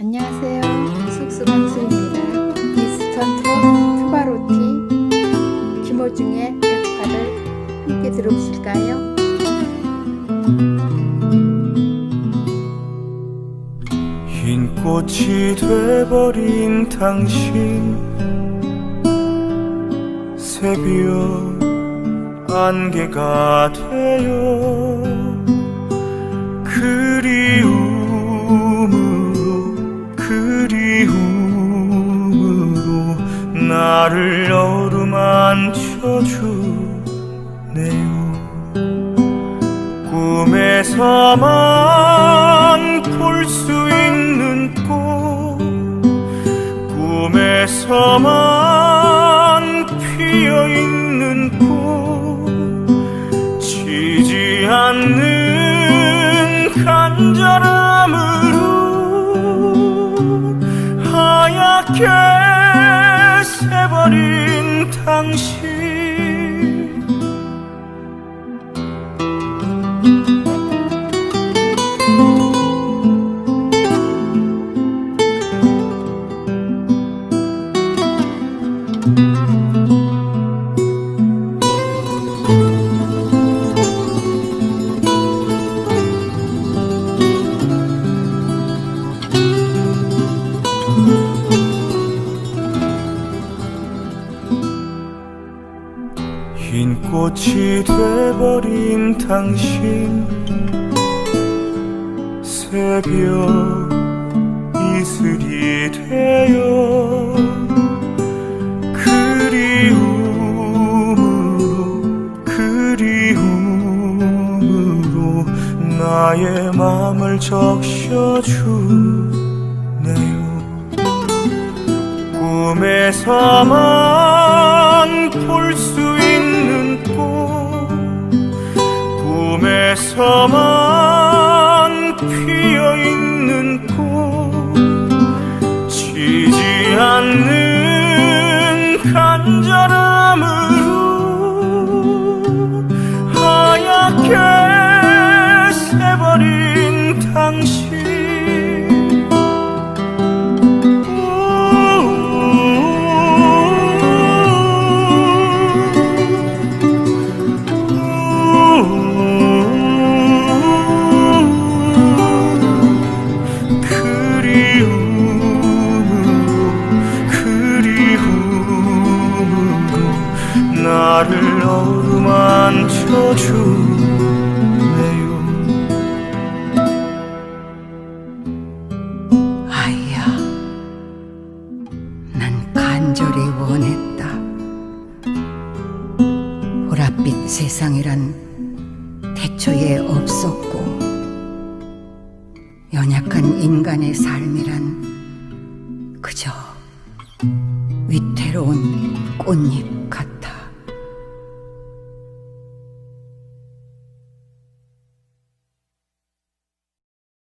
안녕하세요. 숙수건수입니다. 트롯 투바로티 김호중의 백화를 함께 들어보실까요? 흰 꽃이 돼버린 당신 새벽 안개가 되어 나를 어루만져주네요. 꿈에서만 볼 수 있는 꽃. 꿈에서만 피어 있는 꽃. 지지 않는 간절함으로 하얗게 새버린 당신 꽃이 돼버린 당신. 새벽 이슬이 되어 그리움으로 그리움으로 나의 맘을 적셔주네요. 꿈에서만 볼수 꿈에서만 피어 있는 꽃 지지 않는 간절함 나를 어루만져 주네요 아이야, 난 간절히 원했다. 보랏빛 세상이란 태초에 없었고, 연약한 인간의 삶이란 그저 위태로운 꽃잎 같았다.